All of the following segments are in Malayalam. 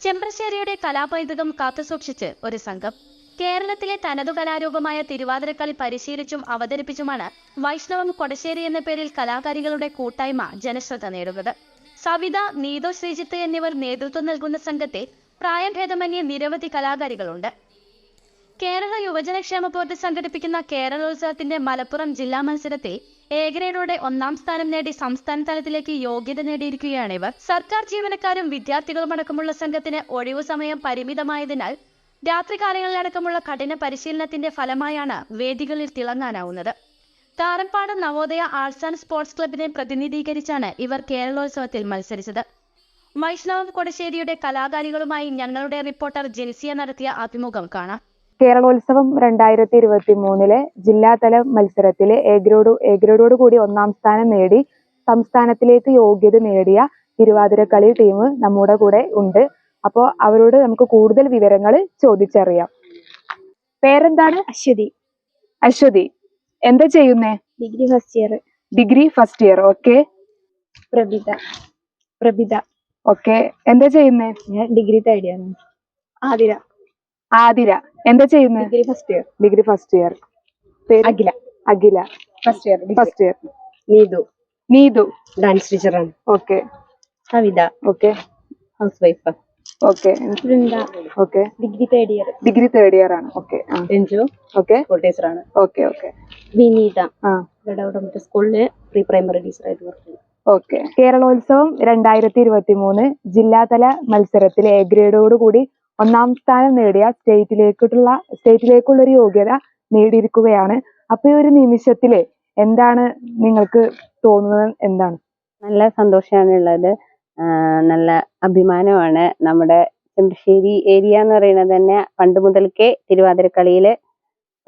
ചെമ്പ്രശ്ശേരിയുടെ കലാപൈതൃകം കാത്തുസൂക്ഷിച്ച് ഒരു സംഘം കേരളത്തിലെ തനതു കലാരൂപമായ തിരുവാതിരക്കളി പരിശീലിച്ചും അവതരിപ്പിച്ചുമാണ് വൈഷ്ണവം കൊടശ്ശേരി എന്ന പേരിൽ കലാകാരികളുടെ കൂട്ടായ്മ ജനശ്രദ്ധ നേടുന്നത്. സവിത നീതു ശ്രീജിത്ത് എന്നിവർ നേതൃത്വം നൽകുന്ന സംഘത്തെ പ്രായഭേദമന്യേ നിരവധി കലാകാരികളുണ്ട്. കേരള യുവജനക്ഷേമ ബോർഡ് സംഘടിപ്പിക്കുന്ന കേരളോത്സവത്തിന്റെ മലപ്പുറം ജില്ലാ മത്സരത്തിൽ ഗ്രേഡോടെ ഒന്നാം സ്ഥാനം നേടി സംസ്ഥാന തലത്തിലേക്ക് യോഗ്യത നേടിയിരിക്കുകയാണ് ഇവർ. സർക്കാർ ജീവനക്കാരും വിദ്യാർത്ഥികളും അടക്കമുള്ള സംഘത്തിന് ഒഴിവു സമയം പരിമിതമായതിനാൽ രാത്രികാലങ്ങളിലടക്കമുള്ള കഠിന പരിശീലനത്തിന്റെ ഫലമായാണ് വേദികളിൽ തിളങ്ങാനാവുന്നത്. Tharappad Navodaya arts and sports ക്ലബിനെ പ്രതിനിധീകരിച്ചാണ് ഇവർ കേരളോത്സവത്തിൽ മത്സരിച്ചത്. വൈഷ്ണവം കൊടശ്ശേരിയുടെ കലാകാരികളുമായി ഞങ്ങളുടെ റിപ്പോർട്ടർ ജെൻസിയ നടത്തിയ അഭിമുഖം കാണാം. കേരളോത്സവം രണ്ടായിരത്തി ഇരുപത്തി മൂന്നിലെ ജില്ലാതല മത്സരത്തിൽ എ ഗ്രേഡ് എ ഗ്രേഡോട് കൂടി ഒന്നാം സ്ഥാനം നേടി സംസ്ഥാനത്തിലേക്ക് യോഗ്യത നേടിയ തിരുവാതിരക്കളി ടീം നമ്മുടെ കൂടെ ഉണ്ട്. അപ്പോൾ അവരോട് നമുക്ക് കൂടുതൽ വിവരങ്ങൾ ചോദിച്ചറിയാം. പേരെന്താണ്? അശ്വതി. അശ്വതി. എന്താ ചെയ്യുന്നേ? Degree first year degree first year okay Prabhitha Prabhitha okay എന്താ ചെയ്യുന്നേ? ഞാൻ degree third year Athira. Athira. എന്താ ചെയ്യുന്നേ? Degree first year. Degree first year. പേര്? Akhila. Akhila. First year. First year. Neethu. Neethu. Dance ടീച്ചറാണ് okay Kavitha. Okay house wife okay Vrinda. Okay degree third year. Degree third year ആണ്. ഓക്കെ രഞ്ജു. ഓക്കെ സ്കൂൾ ടീച്ചറാണ് ഓക്കെ ഓക്കെ വിനീത. ആ. ഇവിടെ സ്കൂളിൽ പ്രീ പ്രൈമറി ടീച്ചറായിട്ട് വർക്ക് ചെയ്യുന്നു. ഓക്കെ. കേരളോത്സവം രണ്ടായിരത്തി ഇരുപത്തി മൂന്ന് ജില്ലാതല മത്സരത്തിൽ എ ഗ്രേഡോട് കൂടി ഒന്നാം സ്ഥാനം നേടിയ സ്റ്റേറ്റിലേക്കുള്ള സ്റ്റേറ്റിലേക്കുള്ള ഒരു യോഗ്യത നേടിയിരിക്കുകയാണ്. അപ്പൊ ഈ ഒരു നിമിഷത്തിൽ എന്താണ് നിങ്ങൾക്ക് തോന്നുന്നത് എന്താണ്? നല്ല സന്തോഷമാണ് ഉള്ളത് നല്ല അഭിമാനമാണ് നമ്മുടെ ചെമ്പശ്ശേരി ഏരിയ എന്ന് പറയുന്നത് തന്നെ പണ്ട് മുതൽക്കേ തിരുവാതിരക്കളിയിൽ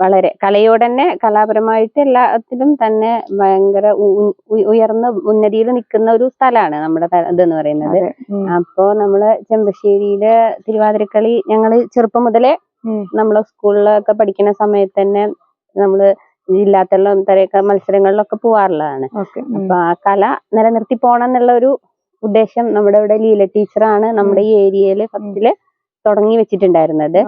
വളരെ കലയോട് തന്നെ കലാപരമായിട്ട് എല്ലാത്തിലും തന്നെ ഭയങ്കര ഉയർന്ന ഉന്നതിയിൽ നിൽക്കുന്ന ഒരു സ്ഥലമാണ് നമ്മുടെ ഇതെന്ന് പറയുന്നത്. അപ്പോ നമ്മൾ ചെമ്പശ്ശേരിയിലെ തിരുവാതിരക്കളി ഞങ്ങൾ ചെറുപ്പം മുതലേ. നമ്മളെ സ്കൂളിലൊക്കെ പഠിക്കുന്ന സമയത്ത് തന്നെ നമ്മൾ ജില്ലാത്തുള്ള തരയൊക്കെ മത്സരങ്ങളിലൊക്കെ പോവാറുള്ളതാണ്. അപ്പൊ ആ കല നിലനിർത്തി പോണം എന്നുള്ള ഒരു ഉദ്ദേശം നമ്മുടെ ഇവിടെ ലീല ടീച്ചറാണ് നമ്മുടെ ഈ ഏരിയയിൽ ഫസ്റ്റിൽ തുടങ്ങി വെച്ചിട്ടുണ്ടായിരുന്നത്.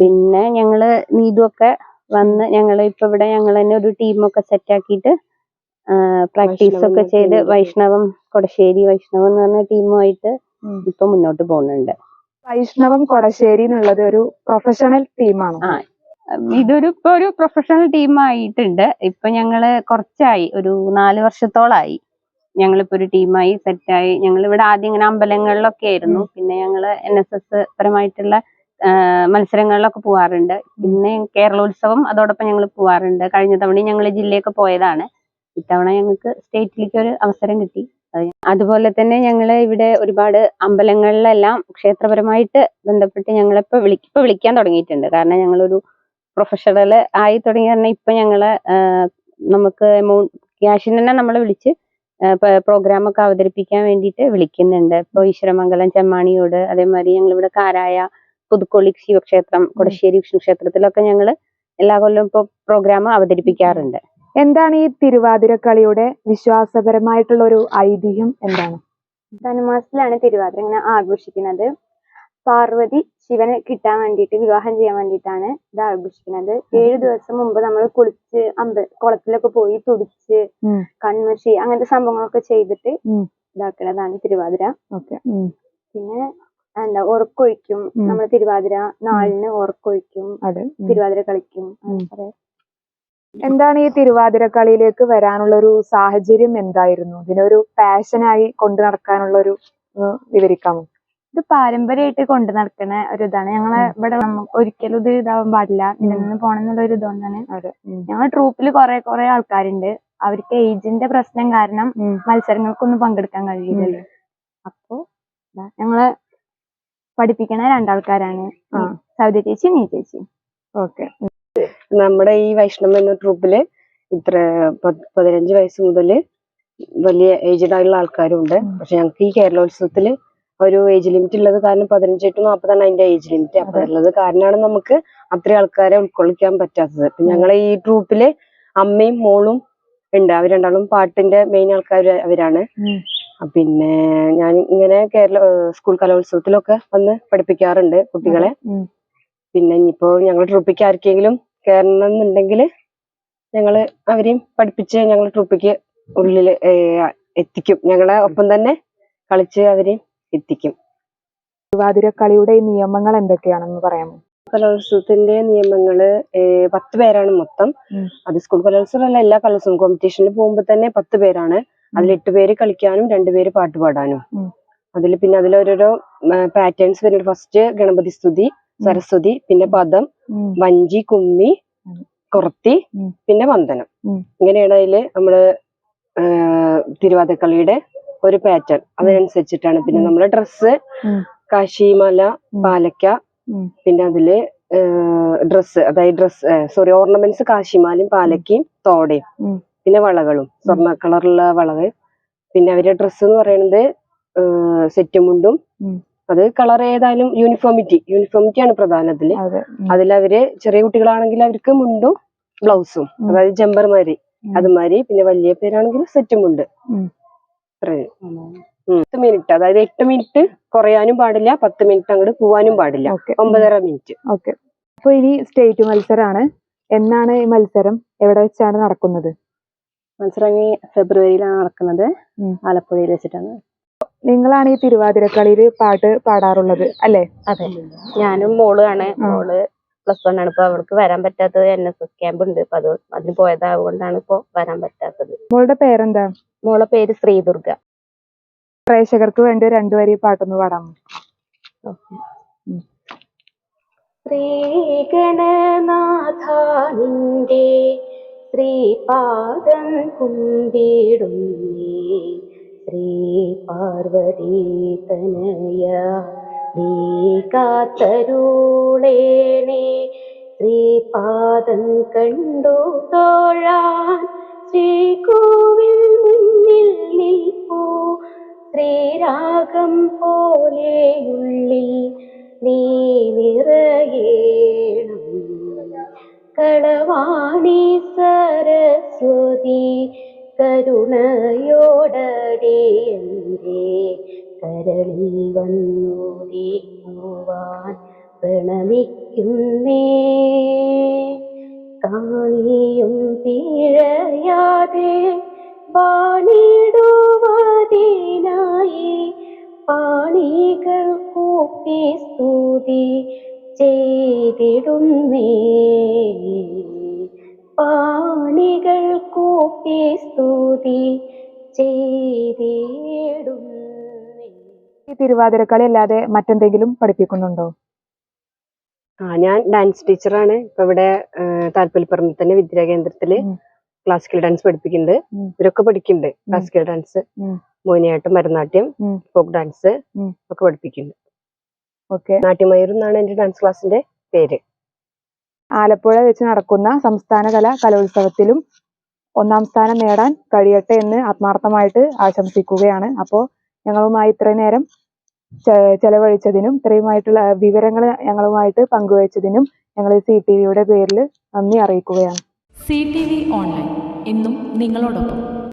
പിന്നെ ഞങ്ങൾ നീതുവൊക്കെ വന്ന് ഞങ്ങൾ ഇപ്പൊ ഇവിടെ ഞങ്ങൾ തന്നെ ഒരു ടീമൊക്കെ സെറ്റ് ആക്കിയിട്ട് പ്രാക്ടീസ് ഒക്കെ ചെയ്ത്. വൈഷ്ണവം കൊടശ്ശേരി വൈഷ്ണവം എന്ന് പറഞ്ഞ ടീമുമായിട്ട്. ഇപ്പൊ മുന്നോട്ട് പോകുന്നുണ്ട്. വൈഷ്ണവം കൊടശ്ശേരി എന്നുള്ളത് ഒരു പ്രൊഫഷണൽ ടീമാണ് ആ ഇതൊരു ഇപ്പൊ ഒരു പ്രൊഫഷണൽ ടീമായിട്ടുണ്ട് ഇപ്പൊ ഞങ്ങൾ കുറച്ചായി ഒരു നാല് വർഷത്തോളായി. ഞങ്ങളിപ്പോ ഒരു ടീമായി സെറ്റായി ഞങ്ങൾ ഇവിടെ ആദ്യം ഇങ്ങനെ അമ്പലങ്ങളിലൊക്കെ ആയിരുന്നു. പിന്നെ ഞങ്ങൾ എൻ എസ് എസ് പരമായിട്ടുള്ള മത്സരങ്ങളിലൊക്കെ പോവാറുണ്ട്. പിന്നെ കേരളോത്സവം അതോടൊപ്പം ഞങ്ങൾ പോവാറുണ്ട്. കഴിഞ്ഞ തവണ ഞങ്ങൾ ജില്ലയൊക്കെ പോയതാണ്. ഇത്തവണ ഞങ്ങൾക്ക് സ്റ്റേറ്റിലേക്ക് ഒരു അവസരം കിട്ടി. അത് അതുപോലെ തന്നെ ഞങ്ങൾ ഇവിടെ ഒരുപാട് അമ്പലങ്ങളിലെല്ലാം ക്ഷേത്രപരമായിട്ട് ബന്ധപ്പെട്ട് ഞങ്ങളിപ്പോ വിളി ഇപ്പൊ വിളിക്കാൻ തുടങ്ങിയിട്ടുണ്ട്. കാരണം ഞങ്ങളൊരു പ്രൊഫഷണൽ ആയി തുടങ്ങി പറഞ്ഞാൽ ഇപ്പൊ ഞങ്ങൾ നമുക്ക് എമൗണ്ട് ക്യാഷിന് തന്നെ നമ്മളെ വിളിച്ച് പ്രോഗ്രാമൊക്കെ അവതരിപ്പിക്കാൻ വേണ്ടിയിട്ട് വിളിക്കുന്നുണ്ട്. ഇപ്പൊ ഈശ്വരമംഗലം ചെമ്മാണിയോട് അതേമാതിരി ഞങ്ങൾ ഇവിടെ കാരായ പുതുക്കൊള്ളി ശിവക്ഷേത്രം കൊടശ്ശേരി വിഷ്ണു ക്ഷേത്രത്തിലൊക്കെ ഞങ്ങൾ എല്ലാ കൊല്ലവും ഇപ്പൊ പ്രോഗ്രാം അവതരിപ്പിക്കാറുണ്ട്. എന്താണ് ഈ തിരുവാതിരക്കളിയുടെ വിശ്വാസപരമായിട്ടുള്ള ഒരു ഐതിഹ്യം എന്താണ്? ധനുമാസത്തിലാണ് തിരുവാതിര ഇങ്ങനെ ആഘോഷിക്കുന്നത്. പാർവതി ശിവനെ കിട്ടാൻ വേണ്ടിയിട്ട് വിവാഹം ചെയ്യാൻ വേണ്ടിയിട്ടാണ് ഇത് ആഘോഷിക്കുന്നത്. ഏഴു ദിവസം മുമ്പ് നമ്മൾ കുളിച്ച് അമ്പ കുളത്തിലൊക്കെ പോയി തുടിച്ച് കൺമശി അങ്ങനത്തെ സംഭവങ്ങളൊക്കെ ചെയ്തിട്ട്. ഇതാക്കുന്നതാണ് തിരുവാതിര. ഓക്കെ. പിന്നെ എന്താ ഉറക്കൊഴിക്കും. നമ്മൾ തിരുവാതിര നാളിന് ഉറക്കൊഴിക്കും. തിരുവാതിര കളിക്കും. എന്താണ് ഈ തിരുവാതിര കളിയിലേക്ക് വരാനുള്ള ഒരു സാഹചര്യം എന്തായിരുന്നു? ഇതിനൊരു പാഷനായി കൊണ്ടു നടക്കാനുള്ള ഒരു വിവരിക്കാമോ? ഇത് പാരമ്പര്യമായിട്ട് കൊണ്ടു നടക്കുന്ന ഒരു ഇതാണ്. ഞങ്ങളെ ഇവിടെ നമ്മ- ഒരിക്കലും ഇത് ഇതാവാൻ പാടില്ല. നിലനിന്ന് പോണെന്നുള്ള ഒരു ഇതുകൊണ്ടാണ്. ഞങ്ങളെ ട്രൂപ്പിൽ കുറെ കുറെ ആൾക്കാരുണ്ട്. അവർക്ക് ഏജിന്റെ പ്രശ്നം കാരണം. മത്സരങ്ങൾക്കൊന്നും പങ്കെടുക്കാൻ കഴിയില്ലല്ലോ. അപ്പോ ഞങ്ങളെ പഠിപ്പിക്കണ രണ്ടാൾക്കാരാണ്. സൗദി ചേച്ചി നീ ചേച്ചി. ഓക്കെ. നമ്മുടെ ഈ വൈഷ്ണവ് എന്ന ട്രൂപ്പിൽ ഇത്ര പത്- പതിനഞ്ച് വയസ്സ് മുതൽ വലിയ ഏജ്ഡ് ആയിട്ടുള്ള ആൾക്കാരും ഉണ്ട് പക്ഷെ ഞങ്ങൾക്ക് ഈ കേരളോത്സവത്തിൽ ഒരു ഏജ് ലിമിറ്റ് ഉള്ളത് കാരണം പതിനഞ്ച് ടു നാൽപ്പതാണ് അതിന്റെ ഏജ് ലിമിറ്റ് അപ്പൊ. ഉള്ളത് കാരണമാണ് നമുക്ക് അത്രയും ആൾക്കാരെ ഉൾക്കൊള്ളിക്കാൻ പറ്റാത്തത്. ഇപ്പൊ ഞങ്ങളെ ഈ ട്രൂപ്പിൽ അമ്മയും മോളും ഉണ്ട്. അവർ രണ്ടാളും പാട്ടിന്റെ മെയിൻ ആൾക്കാർ അവരാണ്. പിന്നെ ഞാൻ ഇങ്ങനെ കേരള സ്കൂൾ കലോത്സവത്തിലൊക്കെ വന്ന് പഠിപ്പിക്കാറുണ്ട് കുട്ടികളെ. പിന്നെ ഇനിയിപ്പോ ഞങ്ങൾ ട്രൂപ്പിക്ക് ആർക്കെങ്കിലും കയറണം എന്നുണ്ടെങ്കിൽ ഞങ്ങൾ അവരെയും പഠിപ്പിച്ച് ഞങ്ങൾ ട്രൂപ്പിക്ക് ഉള്ളിൽ എത്തിക്കും. ഞങ്ങളെ ഒപ്പം തന്നെ കളിച്ച് അവരെയും എത്തിക്കും. തിരുവാതിരക്കളിയുടെ നിയമങ്ങൾ എന്തൊക്കെയാണെന്ന് പറയാമോ? കലോത്സവത്തിന്റെ നിയമങ്ങൾ പത്ത് പേരാണ് മൊത്തം. അത് സ്കൂൾ കലോത്സവമല്ല എല്ലാ കലോത്സവം കോമ്പറ്റീഷനിൽ പോകുമ്പോൾ തന്നെ പത്ത് പേരാണ്. അതിൽ എട്ട് പേര് കളിക്കാനും രണ്ടുപേര് പാട്ട് പാടാനും. അതിൽ പിന്നെ അതിലോരോരോ പാറ്റേൺസ് വരുന്നുണ്ട്. ഫസ്റ്റ് ഗണപതി സ്തുതി സരസ്വതി പിന്നെ പദം വഞ്ചി കുമ്മി. കുറത്തി പിന്നെ വന്ദനം. ഇങ്ങനെയാണ് അതിൽ നമ്മൾ തിരുവാതിരക്കളിയുടെ ഒരു പാറ്റേൺ അതിനനുസരിച്ചിട്ടാണ് പിന്നെ. നമ്മളെ ഡ്രസ്സ് കാശിമല പാലക്ക പിന്നെ അതിൽ ഡ്രസ്സ് അതായത് ഡ്രസ് സോറി ഓർണമെന്റ്സ് കാശിമാലയും പാലക്കയും തോടയും. പിന്നെ വളകളും സ്വർണ കളറുള്ള വളകൾ. പിന്നെ അവരുടെ ഡ്രസ്സ് എന്ന് പറയുന്നത് സെറ്റ് മുണ്ടും. അത് കളർ ഏതായാലും യൂണിഫോമിറ്റി യൂണിഫോമിറ്റിയാണ് ആണ് അതിൽ അവർ അതിലവര് ചെറിയ കുട്ടികളാണെങ്കിൽ അവർക്ക് മുണ്ടും ബ്ലൗസും. അതായത് ജമ്പർമാരി അത് അതുമാതിരി. പിന്നെ വലിയ പേരാണെങ്കിൽ സെറ്റ് മുണ്ട്. പത്ത് മിനിറ്റ് അതായത് എട്ട് മിനിറ്റ് കുറയാനും പാടില്ല പത്ത് മിനിറ്റ് അങ്ങോട്ട് പോവാനും പാടില്ല. ഒമ്പതര മിനിറ്റ് ഓക്കെ. അപ്പൊ ഇനി സ്റ്റേറ്റ് മത്സരമാണ് എന്നാണ് ഈ മത്സരം? എവിടെ വെച്ചാണ് നടക്കുന്നത്? മത്സരം ഈ ഫെബ്രുവരിയിലാണ് നടക്കുന്നത്. ആലപ്പുഴയിൽ വെച്ചിട്ടാണ്. നിങ്ങളാണ് ഈ തിരുവാതിരക്കളിയിൽ പാട്ട് പാടാറുള്ളത് അല്ലേ? അതെ. ഞാനും മോളാണ് മോൾ പ്ലസ് വൺ ആണ്. ഇപ്പൊ അവൾക്ക് വരാൻ പറ്റാത്തത് എൻ എസ് എസ് ക്യാമ്പ് ഉണ്ട്. അപ്പൊ അത് അതിന് പോയതാകൊണ്ടാണ് ഇപ്പൊ വരാൻ പറ്റാത്തത്. മോളുടെ പേരെന്താ? മോളെ പേര് ശ്രീദുർഗ. പ്രേക്ഷകർക്ക് വേണ്ടി രണ്ടു വരി പാട്ടൊന്ന് പാടാമോ? ശ്രീഗണനാഥ നിന്റെ ശ്രീപാദം കുമ്പിടുന്നേ ശ്രീ പാർവതി തനയ നീ കാത്തരുളേണേ. ശ്രീപാദം കണ്ടു തോഴാൻ ശ്രീകോവിൽ മുന്നിൽ നിൽപ്പൂ. ശ്രീരാഗം പോലെയുള്ളിൽ നീ നിറയേണം കളവാണി സരസ്വതി കരുണയോടടി എന്റെ കരളിൽ വന്നുദിക്കുവാൻ പ്രണമിക്കുന്നേ. കാണിയും പിഴയാതെ പാണിടുവതിനായി പാണികൾ കൂട്ടി സ്തുതി ചെയ്തിടുന്നേ. പാണികൾ കൂപ്പി സ്തുതി ചെയ്തിടുന്നേ. ഈ തിരുവാതിരക്കളി അല്ലാതെ മറ്റെന്തെങ്കിലും പഠിപ്പിക്കുന്നുണ്ടോ? ആ ഞാൻ ഡാൻസ് ടീച്ചറാണ്. ഇപ്പൊ ഇവിടെ താല്പര്യപ്പറമ്പിൽ തന്നെ വിദ്യാകേന്ദ്രത്തിൽ. ക്ലാസിക്കൽ ഡാൻസ് പഠിപ്പിക്കുന്നുണ്ട്. ഇവരൊക്കെ പഠിക്കുന്നുണ്ട്. Classical dance Mohiniyattam Bharatanatyam. Folk dance ഒക്കെ പഠിപ്പിക്കുന്നുണ്ട്. ഓക്കെ. നാട്ടിമയൂർ എന്നാണ് എന്റെ ഡാൻസ് ക്ലാസ്സിന്റെ പേര്. ആലപ്പുഴ വെച്ച് നടക്കുന്ന സംസ്ഥാന കല കലോത്സവത്തിലും ഒന്നാം സ്ഥാനം നേടാൻ കഴിയട്ടെ എന്ന് ആത്മാർത്ഥമായിട്ട് ആശംസിക്കുകയാണ്. അപ്പോൾ ഞങ്ങളുമായി ഇത്രയും നേരം ചെലവഴിച്ചതിനും ഇത്രയുമായിട്ടുള്ള വിവരങ്ങൾ ഞങ്ങളുമായിട്ട് പങ്കുവച്ചതിനും ഞങ്ങൾ സി ടി വിയുടെ പേരിൽ നന്ദി അറിയിക്കുകയാണ്. സി ടി വി ഓൺലൈൻ എന്നും നിങ്ങളോടൊപ്പം.